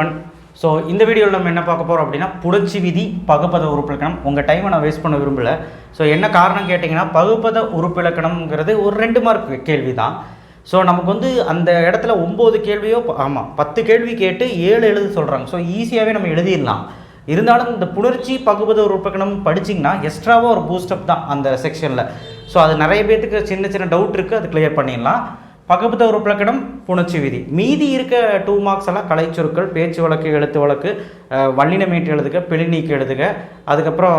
நண்பன். ஸோ இந்த வீடியோவில் நம்ம என்ன பார்க்க போகிறோம் அப்படின்னா புணர்ச்சி விதி பகுப்பத உறுப்பிலக்கணம். உங்கள் டைமை நான் வேஸ்ட் பண்ண விரும்பல. ஸோ என்ன காரணம் கேட்டிங்கன்னா பகுப்பத உறுப்பிலக்கணம்ங்கிறது ஒரு ரெண்டு மார்க் கேள்வி தான் ஸோ நமக்கு வந்து அந்த இடத்துல ஒம்பது கேள்வியோ ஆமாம் பத்து கேள்வி கேட்டு ஏழு எழுத சொல்கிறாங்க ஸோ ஈஸியாகவே நம்ம எழுதிடலாம். இருந்தாலும் இந்த புணர்ச்சி பகுபத உறுப்பிலக்கணம் படிச்சிங்கன்னா எக்ஸ்ட்ராவாக ஒரு பூஸ்டப் தான் அந்த செக்ஷனில் ஸோ அது நிறைய பேர்த்துக்கு சின்ன சின்ன டவுட் இருக்குது அது கிளியர் பண்ணிடலாம். பகுபத உறுப்பிலக்கணம் புணர்ச்சி விதி. மீதி இருக்க டூ மார்க்ஸ் எல்லாம் கலைச்சொற்கள் பேச்சு வழக்கு எழுத்து வழக்கு அஹ், வல்லினமேட்டு எழுதுக பிழைநீக்கு எழுதுக அதுக்கப்புறம்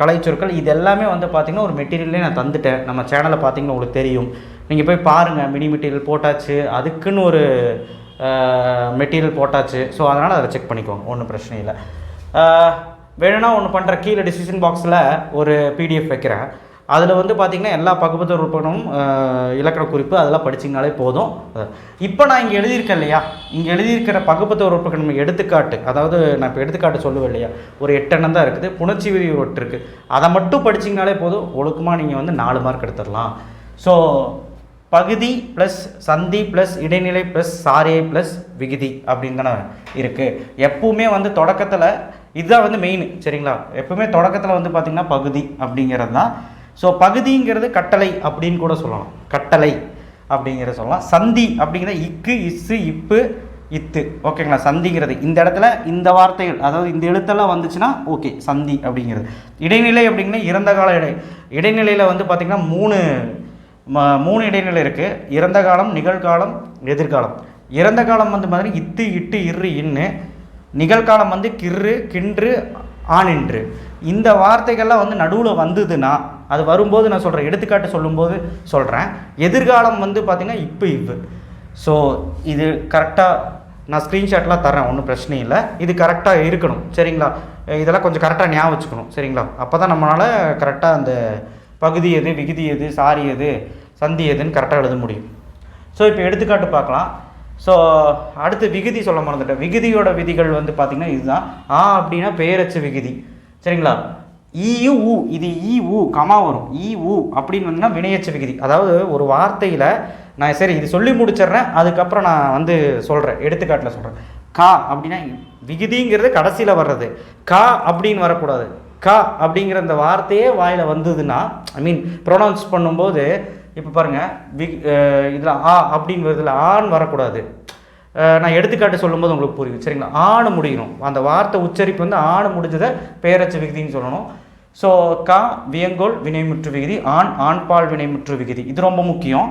கலைச்சொற்கள் இது எல்லாமே வந்து பார்த்திங்கன்னா ஒரு மெட்டீரியலே நான் தந்துட்டேன். நம்ம சேனலை பார்த்தீங்கன்னா உங்களுக்கு தெரியும். நீங்கள் போய் பாருங்கள் மினி மெட்டீரியல் போட்டாச்சு. அதுக்குன்னு ஒரு மெட்டீரியல் போட்டாச்சு. ஸோ அதனால் அதை செக் பண்ணிக்கோங்க. ஒன்றும் பிரச்சனை இல்லை. வேணும்னா ஒன்று பண்ணுற கீழே டிசிஷன் பாக்ஸில் ஒரு பிடிஎஃப் வைக்கிறேன். அதில் வந்து பார்த்திங்கன்னா எல்லா பகுப்பத்து உறுப்பினரும் இலக்கண குறிப்பு அதெல்லாம் படிச்சிங்கனாலே போதும். இப்போ நான் இங்கே எழுதியிருக்கேன் இல்லையா? இங்கே எழுதியிருக்கிற பகுபத உறுப்பினர் எடுத்துக்காட்டு அதாவது நான் இப்போ எடுத்துக்காட்டு சொல்லுவேன் இல்லையா? ஒரு எட்டெண்ணம் தான் இருக்குது புணர்ச்சி விதி ஒட்டு இருக்குது அதை மட்டும் படிச்சிங்கனாலே போதும் ஒழுக்கமாக நீங்கள் வந்து நாலு மார்க் எடுத்துடலாம். ஸோ பகுதி ப்ளஸ் சந்தி ப்ளஸ் இடைநிலை ப்ளஸ் சாரியை ப்ளஸ் விகுதி அப்படின்னு தானே இருக்குது எப்பவுமே வந்து தொடக்கத்தில் இதுதான் வந்து மெயின் சரிங்களா? எப்பவுமே தொடக்கத்தில் வந்து பார்த்திங்கன்னா பகுதி அப்படிங்கிறது தான் ஸோ பகுதிங்கிறது கட்டளை அப்படின்னு கூட சொல்லலாம். கட்டளை அப்படிங்கிறத சொல்லலாம். சந்தி அப்படிங்கிறது இக்கு இஸ்ஸு இப்பு இத்து. ஓகேங்களா? சந்திங்கிறது. இந்த இடத்துல இந்த வார்த்தைகள் அதாவது இந்த எழுத்தெல்லாம் வந்துச்சுன்னா ஓகே சந்தி அப்படிங்கிறது. இடைநிலை அப்படிங்கன்னா இறந்த கால இடை. இடைநிலையில் வந்து பார்த்திங்கன்னா மூணு ம- மூணு இடைநிலை இருக்குது இறந்த காலம் நிகழ்காலம் எதிர்காலம். இறந்த காலம் வந்து மாதிரி இத்து இட்டு இரு இன்னு. நிகழ்காலம் வந்து கிர்ரு கின்று ஆனின்று. இந்த வார்த்தைகள்லாம் வந்து நடுவில் வந்ததுன்னா அது வரும்போது நான் சொல்கிறேன் எடுத்துக்காட்டு சொல்லும்போது சொல்கிறேன் எதிர்காலம் வந்து பார்த்திங்கன்னா இப்போ இவ்வு ஸோ இது கரெக்டாக நான் ஸ்க்ரீன்ஷாட்லாம் தரேன் ஒன்றும் பிரச்சனை இல்லை. இது கரெக்டாக இருக்கணும் சரிங்களா? இதெல்லாம் கொஞ்சம் கரெக்டாக ஞாபகம் வச்சுக்கணும் சரிங்களா? அப்போ தான் நம்மளால் கரெக்டாக அந்த பகுதி எது விகுதி எது சாரி எது சந்தி எதுன்னு கரெக்டாக எழுத முடியும். ஸோ இப்போ எடுத்துக்காட்டு பார்க்கலாம். ஸோ அடுத்து விகுதி சொல்ல மறந்துட்டேன். விகுதியோட விதிகள் வந்து பார்த்திங்கன்னா இதுதான். ஆ அப்படின்னா பேரச்சு விகுதி சரிங்களா? இயு உ இது இ உ கமா வரும். இ உ அப்படின்னு வந்தீங்கன்னா வினையச்ச விகுதி. அதாவது ஒரு வார்த்தையில் நான் சரி இது சொல்லி முடிச்சிடுறேன். அதுக்கப்புறம் நான் வந்து சொல்கிறேன் எடுத்துக்காட்டில் சொல்கிறேன் கா அப்படின்னா விகுதிங்கிறது கடைசியில் வர்றது. கா அப்படின்னு வரக்கூடாது. கா அப்படிங்கிற அந்த வார்த்தையே வாயில் வந்ததுன்னா ஐ மீன் ப்ரொனவுன்ஸ் பண்ணும்போது இப்போ பாருங்கள் வி இதில் ஆ அப்படின்னு வருதுல ஆன்னு வரக்கூடாது. நான் எடுத்துக்காட்டு சொல்லும்போது உங்களுக்கு புரியும். சரிங்களா? ஆணு முடியணும். அந்த வார்த்தை உச்சரிப்பு வந்து ஆணு முடிஞ்சதை பேரச்ச விகுதின்னு சொல்லணும். ஸோ கா வியங்கோல் வினைமுற்று விகுதி ஆண் ஆண்பால் வினைமுற்று விகுதி. இது ரொம்ப முக்கியம்.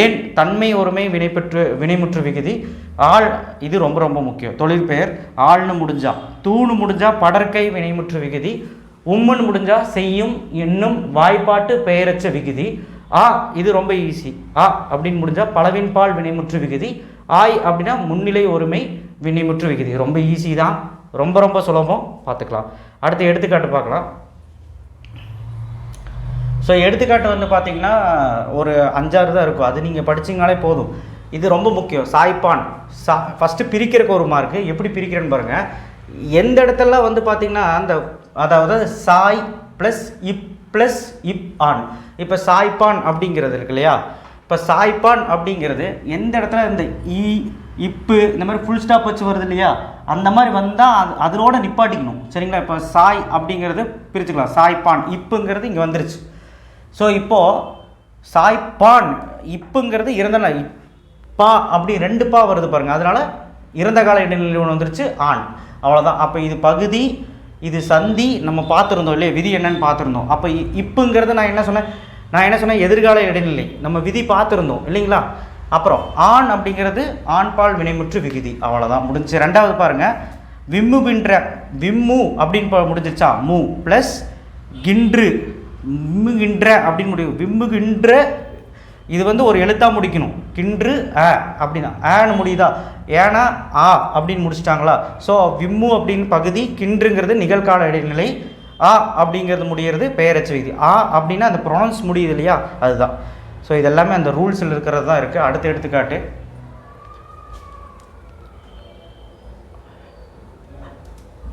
ஏன் தன்மை ஒருமை வினைப்பற்று வினைமுற்று விகுதி? ஆள் இது ரொம்ப ரொம்ப முக்கியம். தொழில் பெயர் ஆள்னு முடிஞ்சா. தூணு முடிஞ்சா படற்கை வினைமுற்று விகுதி. உம்முன்னு முடிஞ்சா செய்யும் என்னும் வாய்ப்பாட்டு பெயரச்ச விகுதி. ஆ இது ரொம்ப ஈஸி ஆ அப்படின்னு முடிஞ்சால் பலவின்பால் வினைமுற்று விகுதி. ஆய் அப்படின்னா முன்னிலை ஒருமை வினைமுற்று விகுதி. ரொம்ப ஈஸி தான். ரொம்ப ரொம்ப சுலபம். பார்த்துக்கலாம். அடுத்து எடுத்துக்காட்டு பார்க்கலாம். ஸோ எடுத்துக்காட்டு வந்து பார்த்தீங்கன்னா ஒரு அஞ்சாறு தான் இருக்கும். அது நீங்கள் படிச்சிங்கனாலே போதும். இது ரொம்ப முக்கியம். சாய்ப்பான். சா ஃபஸ்ட்டு பிரிக்கிறதுக்கு ஒரு மார்க்கு எப்படி பிரிக்கிறேன்னு பாருங்கள் எந்த இடத்துலலாம் வந்து பார்த்திங்கன்னா அந்த அதாவது சாய் ப்ளஸ் இப் ப்ளஸ் இப் ஆன். இப்போ சாய்ப்பான் அப்படிங்கிறது இருக்கு இல்லையா? இப்போ சாய்ப்பான் அப்படிங்கிறது எந்த இடத்துல இந்த இ இப்பு இந்த மாதிரி ஃபுல் ஸ்டாப் வச்சு வருது இல்லையா? அந்த மாதிரி வந்தால் அது அதனோட நிப்பாட்டிக்கணும். சரிங்களா? இப்போ சாய் அப்படிங்கிறது பிரிச்சுக்கலாம். சாய்ப்பான் இப்புங்கிறது இங்கே வந்துருச்சு. ஸோ இப்போது சாய்பான் இப்புங்கிறது இறந்த நாள். பா அப்படி ரெண்டு பா வருது பாருங்கள் அதனால் இறந்த கால இடைநிலை ஒன்று வந்துருச்சு ஆண். அவ்வளோதான் அப்போ இது பகுதி இது சந்தி நம்ம பார்த்துருந்தோம் இல்லையா? விதி என்னன்னு பார்த்துருந்தோம். அப்போ இ- இப்புங்கிறது நான் என்ன சொன்னேன்? நான் என்ன சொன்னேன்? எதிர்கால இடைநிலை. நம்ம விதி பார்த்துருந்தோம் இல்லைங்களா? அப்புறம் ஆண் அப்படிங்கிறது ஆண்பால் வினைமுற்று விகுதி. அவ்வளோதான் முடிஞ்சு ரெண்டாவது பாருங்கள் விம்முகின்ற விம்மு அப்படின்னு முடிஞ்சிச்சா முடிஞ்சிருச்சா? மூ ப்ளஸ் கின்று. விம்முகின்ற அப்படின்னு முடியும் விம்முகின்ற இது வந்து ஒரு எழுத்தா முடிக்கணும். கின்று ஆ அப்படின்னா. ஆன்னு முடியுதா? ஏன்னா ஆ அப்படின்னு முடிச்சிட்டாங்களா? ஸோ விம்மு அப்படின்னு பகுதி கின்றுங்கிறது நிகழ்கால இடைநிலை. ஆ அப்படிங்கிறது முடிகிறது பெயரச்சு விதி. ஆ அப்படின்னா அந்த ப்ரொனவுன்ஸ் முடியுது இல்லையா? அதுதான். ஸோ இதெல்லாமே அந்த ரூல்ஸில் இருக்கிறது தான் இருக்குது அடுத்த எடுத்துக்காட்டு.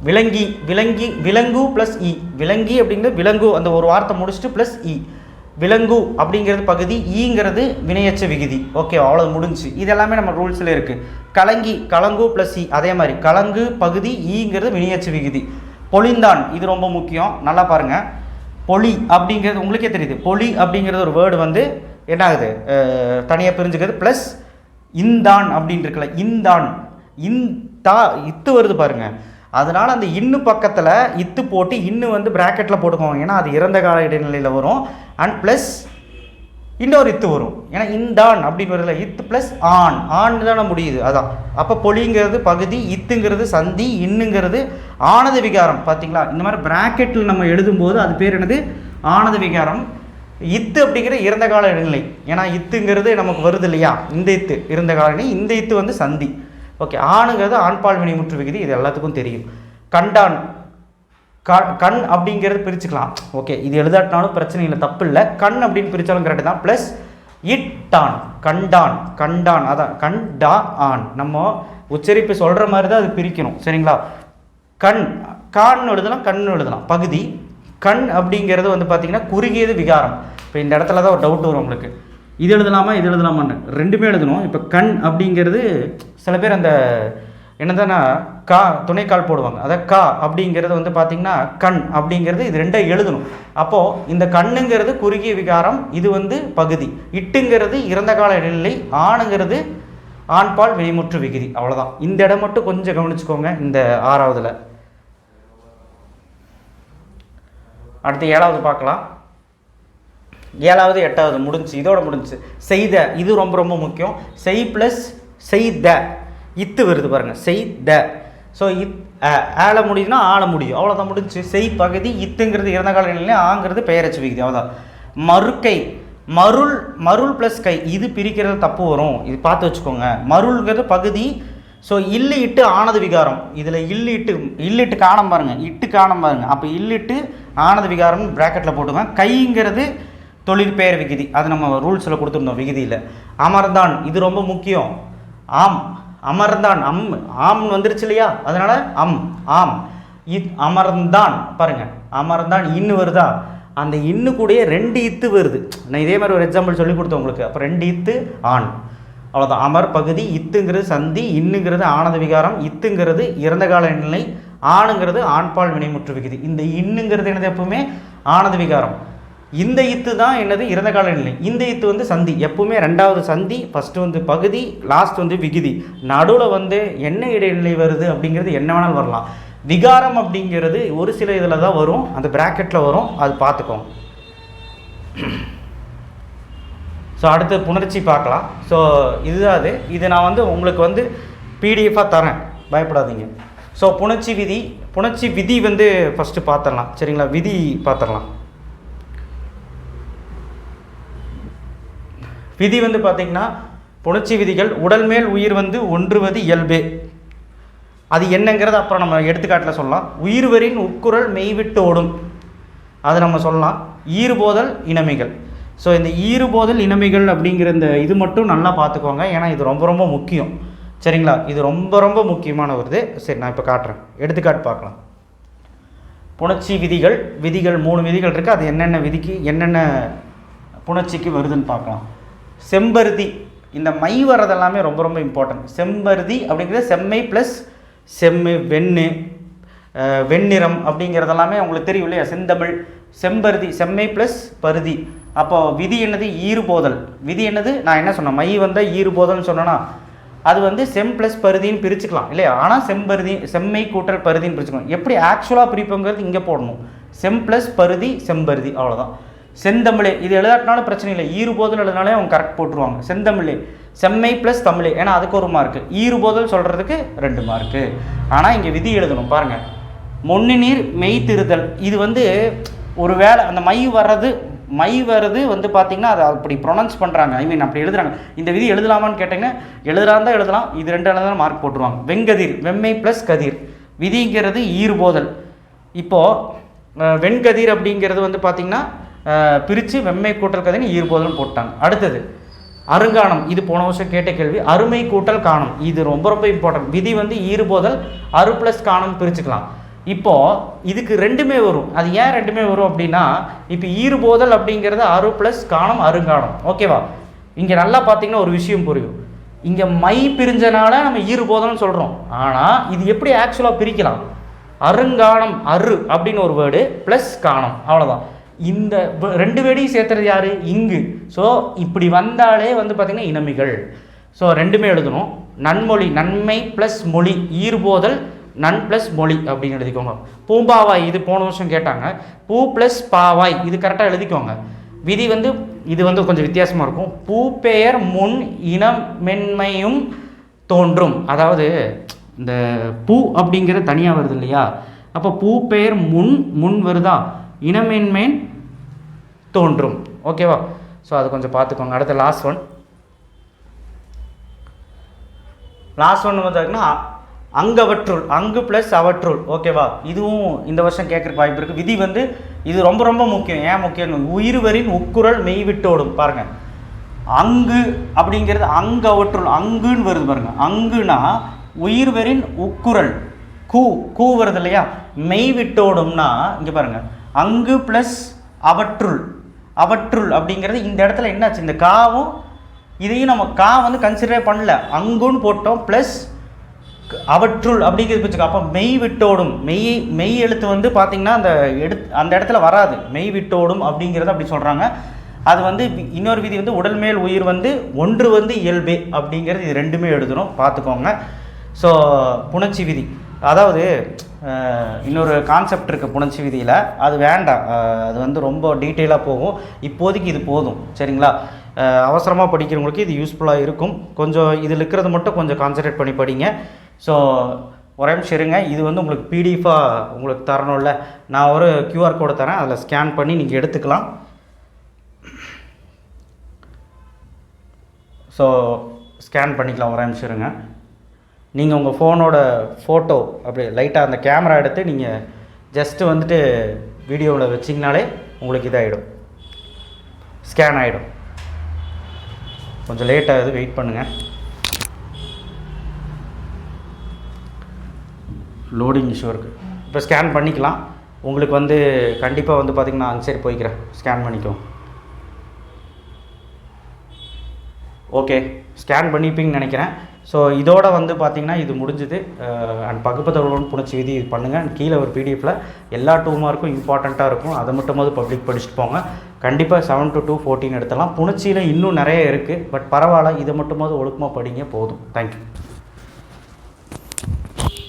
விலங்கி விலங்கி விலங்கு ப்ளஸ் இ e. விலங்கி அப்படிங்கிறது விலங்கு. அந்த ஒரு வார்த்தை முடிச்சுட்டு ப்ளஸ் இ e. விலங்கு அப்படிங்கிறது பகுதி ஈங்கிறது வினையச்ச விகுதி. ஓகே அவ்வளோ முடிஞ்சு இது எல்லாமே நம்ம ரூல்ஸில் இருக்குது கலங்கி கலங்கு ப்ளஸ் இ e. அதே மாதிரி கலங்கு பகுதி ஈங்கிறது வினையச்ச விகுதி. பொலிந்தான் இது ரொம்ப முக்கியம். நல்லா பாருங்கள் பொலி அப்படிங்கிறது உங்களுக்கே தெரியுது. பொலி அப்படிங்கிறது ஒரு வேர்டு வந்து என்ன ஆகுது தனியாக பிரிஞ்சுக்கிறது ப்ளஸ் இந்தான் அப்படின்னு இருக்கல இந்தான். இந்தா இத்து வருது பாருங்கள் அதனால் அந்த இன்னு பக்கத்தில் இத்து போட்டு இன்னு வந்து ப்ராக்கெட்டில் போட்டுக்கோங்க. ஏன்னா அது இறந்த கால இடைநிலையில் வரும். அண்ட் ப்ளஸ் இன்னொரு இத்து வரும். ஏன்னா இந்தான் அப்படின்னு வரல இத்து ப்ளஸ் ஆண். ஆண் தானே முடியுது. அதான். அப்போ பொலிங்கிறது பகுதி இத்துங்கிறது சந்தி இன்னுங்கிறது ஆனது விகாரம். பார்த்தீங்களா இந்த மாதிரி ப்ராக்கெட்டில் நம்ம எழுதும்போது அது பேர் என்னது? ஆனத விகாரம். இத்து அப்படிங்கிற இறந்த கால இடைநிலை. ஏன்னா இத்துங்கிறது நமக்கு வருது இல்லையா? இந்த இத்து. இறந்த கால இந்த இத்து வந்து சந்தி. ஓகே ஆணுங்கிறது ஆண்பால் வினைமுற்று விகுதி இது எல்லாத்துக்கும் தெரியும். கண்டான் க கண் அப்படிங்கிறது பிரிச்சுக்கலாம். ஓகே இது எழுதாட்டினாலும் பிரச்சனை இல்லை தப்பு இல்லை. கண் அப்படின்னு பிரித்தாலும் கரெக்டு தான். ப்ளஸ் இட்டான் கண்டான் கண்டான் அதான் கண்டா ஆன் நம்ம உச்சரிப்பு சொல்கிற மாதிரி தான் அது பிரிக்கணும் சரிங்களா? கண் கான் எழுதலாம் கண் எழுதலாம். பகுதி கண் அப்படிங்கிறது வந்து பார்த்திங்கன்னா குறுகியது விகாரம். இப்போ இந்த இடத்துல தான் ஒரு டவுட் வரும் உங்களுக்கு. இது எழுதலாமா இது எழுதலாமான்னு. ரெண்டுமே எழுதணும். இப்போ கண் அப்படிங்கிறது சில பேர் அந்த என்னதுன்னா கா துணைக்கால் போடுவாங்க. அதாவது கா அப்படிங்கிறது வந்து பார்த்திங்கன்னா கண் அப்படிங்கிறது இது ரெண்டை எழுதணும். அப்போது இந்த கண்ணுங்கிறது குறுகிய விகாரம் இது வந்து பகுதி. இட்டுங்கிறது இறந்த கால இடைநிலை ஆணுங்கிறது ஆண்பால் வெளிமுற்று விகுதி. அவ்வளோதான் இந்த இடம் மட்டும் கொஞ்சம் கவனிச்சுக்கோங்க இந்த ஆறாவதில். அடுத்து ஏழாவது பார்க்கலாம். ஏழாவது எட்டாவது முடிஞ்சு இதோட முடிஞ்சு. செய்த இது ரொம்ப ரொம்ப முக்கியம். செய் ப்ளஸ் செய்த. இத்து வருது பாருங்கள் செய்த. ஸோ இத் ஆள முடியுதுன்னா ஆள முடியும். அவ்வளோதான் முடிஞ்சு. செய் பகுதி இத்துங்கிறது இறந்த கால ஆங்கிறது பெயரச்சு விகுதி அவ்வளோதான் மறுக்கை மருள் மருள் ப்ளஸ் கை இது பிரிக்கிறது தப்பு வரும். இது பார்த்து வச்சுக்கோங்க. மருள்ங்கிறது பகுதி ஸோ இல்லு இட்டு ஆனது விகாரம். இதில் இல்லு இட்டு இல்லிட்டு காணம் பாருங்க இட்டு காணம் பாருங்கள் அப்போ இல்லிட்டு ஆனது விகாரம்னு ப்ராக்கெட்டில் போட்டுக்கோங்க கைங்கிறது தொழிற்பெயர் விகுதி. அது நம்ம ரூல்ஸில் கொடுத்துருந்தோம் விகுதியில். அமர்தான் இது ரொம்ப முக்கியம். ஆம். அமர்ந்தான். அம் ஆம் வந்துருச்சு இல்லையா? அதனால் அம் ஆம். இத் அமர்ந்தான். பாருங்கள் அமர்ந்தான். இன்னு வருதா? அந்த இன்னு கூடயே ரெண்டு இத்து வருது. நான் இதே மாதிரி ஒரு எக்ஸாம்பிள் சொல்லி கொடுத்தேன் உங்களுக்கு. அப்போ ரெண்டு இத்து ஆண். அவ்வளோதான் அமர் பகுதி இத்துங்கிறது சந்தி இன்னுங்கிறது ஆனந்த விகாரம் இத்துங்கிறது இறந்த கால நிலை ஆணுங்கிறது ஆண்பால் வினைமுற்று விகுதி. இந்த இன்னுங்கிறது என்னது எப்பவுமே? ஆனந்த விகாரம். இந்த இத்து தான் என்னது? இறந்த கால நிலை. இந்த இத்து வந்து சந்தி. எப்பவுமே ரெண்டாவது சந்தி ஃபஸ்ட்டு வந்து பகுதி லாஸ்ட் வந்து விகுதி. நடுவில் வந்து என்ன இடைநிலை வருது அப்படிங்கிறது என்ன வேணாலும் வரலாம். விகாரம் அப்படிங்கிறது ஒரு சில இதில் தான் வரும். அந்த ப்ராக்கெட்டில் வரும். அது பார்த்துக்கோங்க. ஸோ அடுத்து புணர்ச்சி பார்க்கலாம். ஸோ இதுதான் அது. இது நான் வந்து உங்களுக்கு வந்து பிடிஎஃபாக தரேன். பயப்படாதீங்க. ஸோ புணர்ச்சி விதி புணர்ச்சி விதி வந்து ஃபஸ்ட்டு பார்த்துடலாம். சரிங்களா? விதி பார்த்துடலாம். விதி வந்து பார்த்திங்கன்னா புணர்ச்சி விதிகள் உடல் மேல் உயிர் வந்து ஒன்றுவது இயல்பு. அது என்னங்கிறத அப்புறம் நம்ம எடுத்துக்காட்டில் சொல்லலாம். உயிர்வரின் உட்குரல் மெய்விட்டு ஓடும். அது நம்ம சொல்லலாம். ஈறுபோதல் இனமைகள். ஸோ இந்த ஈறுபோதல் இனமைகள் அப்படிங்கிற இந்த இது மட்டும் நல்லா பார்த்துக்கோங்க. ஏன்னா இது ரொம்ப ரொம்ப முக்கியம். சரிங்களா? இது ரொம்ப ரொம்ப முக்கியமான ஒரு இது. சரி நான் இப்போ காட்டுறேன். எடுத்துக்காட்டு பார்க்கலாம். புணர்ச்சி விதிகள் விதிகள் மூணு விதிகள் இருக்குது அது என்னென்ன விதிக்கு என்னென்ன புணர்ச்சிக்கு வருதுன்னு பார்க்கலாம். செம்பருதி. இந்த மை வர்றதெல்லாமே ரொம்ப ரொம்ப இம்பார்ட்டன்ட் செம்பருதி அப்படிங்கிறது செம்மை ப்ளஸ் செம்மு வெண்ணு வெண்ணிறம் அப்படிங்கிறதெல்லாமே உங்களுக்கு தெரியும் இல்லையா? செந்தமிழ் செம்பருதி செம்மை ப்ளஸ் பருதி. அப்போ விதி என்னது? ஈறுபோதல். விதி என்னது? நான் என்ன சொன்னேன்? மை வந்தால் ஈறுபோதல்னு சொன்னேன்னா அது வந்து செம் ப்ளஸ் பருதின்னு பிரிச்சுக்கலாம் இல்லையா? ஆனால் செம்பருதி செம்மை கூட்டல் பருதின்னு பிரிச்சுக்கலாம். எப்படி ஆக்சுவலாக பிரிப்புங்கிறது இங்கே போடணும். செம் ப்ளஸ் பருதி செம்பருதி. அவ்வளோதான் செந்தமிழே இது எழுதாட்டினாலும் பிரச்சனை இல்லை. ஈறுபோதல் எழுதினாலே அவங்க கரெக்ட் போட்டுருவாங்க. செந்தமிழே செம்மை ப்ளஸ் தமிழ். ஏன்னா அதுக்கு ஒரு மார்க்கு ஈறுபோதல் சொல்கிறதுக்கு ரெண்டு மார்க்கு ஆனால் இங்கே விதி எழுதணும். பாருங்கள் மொன்னு நீர் மெய் திருதல் இது வந்து ஒரு வேளை அந்த மை வர்றது மை வர்றது வந்து பார்த்திங்கன்னா அதை அப்படி ப்ரொனவுன்ஸ் பண்ணுறாங்க ஐ மீன் அப்படி எழுதுறாங்க. இந்த விதி எழுதலாமான்னு கேட்டிங்கன்னா எழுதுறாங்க தான் எழுதலாம். இது ரெண்டு எழுதலாம் மார்க் போட்டுருவாங்க. வெங்கதிர் வெம்மை ப்ளஸ் கதிர். விதிங்கிறது ஈறுபோதல். இப்போது வெண்கதிர் அப்படிங்கிறது வந்து பார்த்திங்கன்னா பிரித்து வெம்மை கூட்டல் கதைன்னு ஈர்போதலும் போட்டாங்க. அடுத்தது அருங்காணம். இது போன வருஷம் கேட்ட கேள்வி. அருமை கூட்டல் காணம். இது ரொம்ப ரொம்ப இம்பார்ட்டன்ட் விதி வந்து ஈறுபோதல் அரு ப்ளஸ் காணம் பிரிச்சுக்கலாம். இப்போது இதுக்கு ரெண்டுமே வரும். அது ஏன் ரெண்டுமே வரும் அப்படின்னா இப்போ ஈறுபோதல் அப்படிங்கிறது அரு ப்ளஸ் காணம் அருங்காணம். ஓகேவா இங்கே நல்லா பார்த்தீங்கன்னா ஒரு விஷயம் புரியும். இங்கே மை பிரிஞ்சனால நம்ம ஈறுபோதல்னு சொல்கிறோம் ஆனால் இது எப்படி ஆக்சுவலாக பிரிக்கலாம்? அருங்காணம் அரு அப்படின்னு ஒரு வேர்டு ப்ளஸ் காணம். அவ்வளோதான் இந்த ரெண்டு வேர்டையும் சேர்த்துறது யார்? இங்கு. ஸோ இப்படி வந்தாலே வந்து பார்த்திங்கன்னா இனமிகள். ஸோ ரெண்டுமே எழுதணும். நன்மொழி நன்மை ப்ளஸ் மொழி ஈர்போதல் நன் ப்ளஸ் மொழி அப்படின்னு எழுதிக்கோங்க. பூம்பாவாய் இது போன வருஷம் கேட்டாங்க. பூ ப்ளஸ் பாவாய் இது கரெக்டாக எழுதிக்கோங்க. விதி வந்து இது வந்து கொஞ்சம் வித்தியாசமாக இருக்கும். பூ பெயர் முன் இனமென்மையும் தோன்றும். அதாவது இந்த பூ அப்படிங்கிறது தனியாக வருது இல்லையா? அப்போ பூ பெயர் முன் முன் வருதா? இனமென்மேன் தோன்றும். ஓகேவா ஸோ அது கொஞ்சம் பார்த்துக்கோங்க. அடுத்த லாஸ்ட் ஒன் லாஸ்ட் ஒன் பார்த்தீங்கன்னா அங்கவற்றுள் அங்கு ப்ளஸ் அவற்றுள். ஓகேவா இதுவும் இந்த வருஷம் கேட்குறக்கு வாய்ப்பு இருக்குது விதி வந்து இது ரொம்ப ரொம்ப முக்கியம். ஏன் முக்கியம் உயிர்வரின் உக்குரல் மெய் விட்டோடும் அங்கு அப்படிங்கிறது அங்கவற்றுள் அங்குன்னு வருது பாருங்கள் அங்குனா உயிர்வரின் உக்குரல் கூ கூ வருது இல்லையா? மெய் விட்டோடும்னா இங்கே பாருங்கள் அங்கு ப்ளஸ் அவற்றுள். அவற்றுள் அப்படிங்கிறது இந்த இடத்துல என்னாச்சு? இந்த காவும் இதையும் நம்ம கா வந்து கன்சிடரே பண்ணல. அங்குன்னு போட்டோம் ப்ளஸ் அவற்றுள் அப்படிங்கிறது வச்சுக்கோ அப்போ மெய் விட்டோடும் மெய் மெய் எழுத்து வந்து பார்த்திங்கன்னா அந்த எடுத் அந்த இடத்துல வராது. மெய் விட்டோடும் அப்படிங்கிறத அப்படி சொல்கிறாங்க அது வந்து இன்னொரு விதி வந்து உடல் மேல் உயிர் வந்து ஒன்று வந்து இயல்பே அப்படிங்கிறது இது ரெண்டுமே எழுதணும் பார்த்துக்கோங்க ஸோ புணர்ச்சி விதி. அதாவது இன்னொரு கான்செப்ட் இருக்குது புணர்ச்சி விதியில். அது வேண்டாம். அது வந்து ரொம்ப டீட்டெயிலாக போகும். இப்போதைக்கு இது போதும். சரிங்களா? அவசரமாக படிக்கிறவங்களுக்கு இது யூஸ்ஃபுல்லாக இருக்கும். கொஞ்சம் இதில் இருக்கிறது மட்டும் கொஞ்சம் கான்சன்ட்ரேட் பண்ணி படிங்க. ஸோ ஒரே நிமிஷம் இருங்க. இது வந்து உங்களுக்கு பிடிஎஃபாக உங்களுக்கு தரணும்ல. நான் ஒரு கியூஆர் கோடு தரேன். அதில் ஸ்கேன் பண்ணி நீங்கள் எடுத்துக்கலாம். ஸோ ஸ்கேன் பண்ணிக்கலாம். ஒரே நிமிஷம் இருங்க. நீங்கள் உங்கள் ஃபோனோட ஃபோட்டோ அப்படி லைட்டாக அந்த கேமரா எடுத்து நீங்கள் ஜஸ்ட்டு வந்துட்டு வீடியோவில் வச்சிங்கனாலே உங்களுக்கு இதாகிடும் ஸ்கேன் ஆகிடும் கொஞ்சம் லேட் ஆகுது வெயிட் பண்ணுங்கள் லோடிங் இஷ்யூ இருக்குது இப்போ ஸ்கேன் பண்ணிக்கலாம். உங்களுக்கு வந்து கண்டிப்பாக வந்து பார்த்திங்கன்னா சரி போய்க்கிறேன். ஸ்கேன் பண்ணிக்கோ. ஓகே ஸ்கேன் பண்ணிப்பீங்கன்னு நினைக்கிறேன். ஸோ இதோட வந்து பார்த்தீங்கன்னா இது முடிஞ்சுது. அண்ட் பகுப்பத்தவர்களோட புணர்ச்சி விதி இது பண்ணுங்கள் அண்ட் கீழே ஒரு பிடிஎஃப்பில் எல்லா டூ மார்க்கும் இம்பார்ட்டண்ட்டாக இருக்கும். அதை மட்டுமாவது பப்ளிக் படிச்சுட்டு போங்க. கண்டிப்பாக செவன் டு டூ ஃபோர்டீன் எடுத்தலாம் புணர்ச்சியில் இன்னும் நிறைய இருக்குது பட் பரவாயில்ல இதை மட்டுமாவது ஒழுக்கமாக படிங்க போதும். தேங்க்யூ